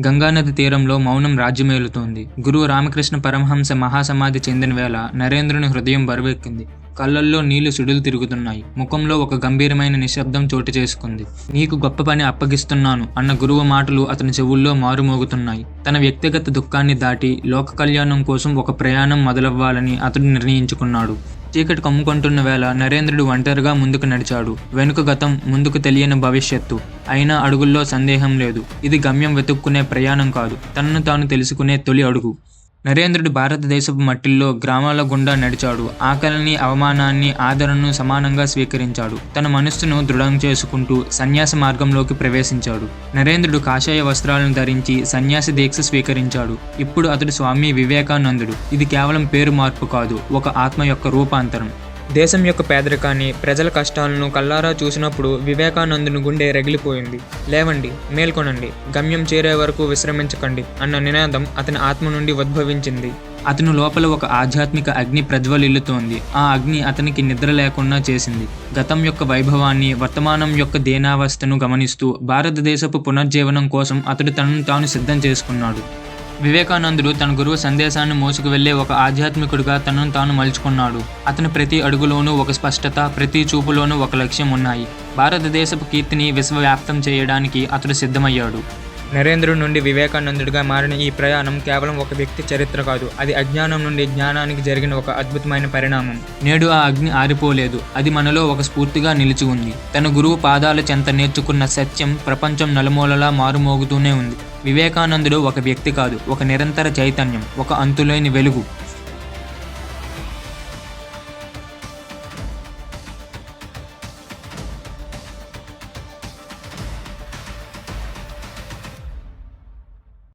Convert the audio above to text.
గంగానది తీరంలో మౌనం రాజ్యమేలుతోంది. గురువు రామకృష్ణ పరమహంస మహాసమాధి చెందిన వేళ నరేంద్రుని హృదయం బరువెక్కింది. కళ్ళల్లో నీళ్ళు సుడులు తిరుగుతున్నాయి. ముఖంలో ఒక గంభీరమైన నిశ్శబ్దం చోటు చేసుకుంది. నీకు గొప్ప పని అప్పగిస్తున్నాను అన్న గురువు మాటలు అతని చెవుల్లో మారుమోగుతున్నాయి. తన వ్యక్తిగత దుఃఖాన్ని దాటి లోక కళ్యాణం కోసం ఒక ప్రయాణం మొదలవ్వాలని అతడు నిర్ణయించుకున్నాడు. చీకటి కమ్ముకుంటున్న వేళ నరేంద్రుడు ఒంటరిగా ముందుకు నడిచాడు. వెనుక గతం ముందుకు తెలియని భవిష్యత్తు. అయినా అడుగుల్లో సందేహం లేదు. ఇది గమ్యం వెతుక్కునే ప్రయాణం కాదు. తనను తాను తెలుసుకునే తొలి అడుగు. నరేంద్రుడు భారతదేశపు మట్టిల్లో గ్రామాల గుండా నడిచాడు. ఆకలిని అవమానాన్ని ఆదరణను సమానంగా స్వీకరించాడు. తన మనస్సును దృఢం చేసుకుంటూ సన్యాస మార్గంలోకి ప్రవేశించాడు. నరేంద్రుడు కాషాయ వస్త్రాలను ధరించి సన్యాసి దీక్ష స్వీకరించాడు. ఇప్పుడు అతడు స్వామి వివేకానందుడు. ఇది కేవలం పేరు మార్పు కాదు ఒక ఆత్మ యొక్క రూపాంతరం. దేశం యొక్క పేదరికాన్ని ప్రజల కష్టాలను కల్లారా చూసినప్పుడు వివేకానందుని గుండె రగిలిపోయింది. లేవండి మేల్కొనండి గమ్యం చేరే వరకు విశ్రమించకండి అన్న నినాదం అతని ఆత్మ నుండి ఉద్భవించింది. అతను లోపల ఒక ఆధ్యాత్మిక అగ్ని ప్రజ్వలిల్లుతోంది. ఆ అగ్ని అతనికి నిద్ర లేకుండా చేసింది. గతం యొక్క వైభవాన్ని వర్తమానం యొక్క దేనావస్థను గమనిస్తూ భారతదేశపు పునర్జీవనం కోసం అతడు తనను తాను సిద్ధం చేసుకున్నాడు. వివేకానందుడు తన గురువు సందేశాన్ని మోసుకు వెళ్ళే ఒక ఆధ్యాత్మికుడిగా తనను తాను మలుచుకున్నాడు. అతని ప్రతి అడుగులోనూ ఒక స్పష్టత ప్రతి చూపులోనూ ఒక లక్ష్యం ఉన్నాయి. భారతదేశపు కీర్తిని విశ్వవ్యాప్తం చేయడానికి అతడు సిద్ధమయ్యాడు. నరేంద్రుడి నుండి వివేకానందుడిగా మారిన ఈ ప్రయాణం కేవలం ఒక వ్యక్తి చరిత్ర కాదు అది అజ్ఞానం నుండి జ్ఞానానికి జరిగిన ఒక అద్భుతమైన పరిణామం. నేడు ఆ అగ్ని ఆరిపోలేదు అది మనలో ఒక స్ఫూర్తిగా నిలిచి ఉంది. తన గురువు పాదాల చెంత నేర్చుకున్న సత్యం ప్రపంచం నలుమూలలా మారుమోగుతూనే ఉంది. వివేకానందుడు ఒక వ్యక్తి కాదు ఒక నిరంతర చైతన్యం ఒక అంతులేని వెలుగు.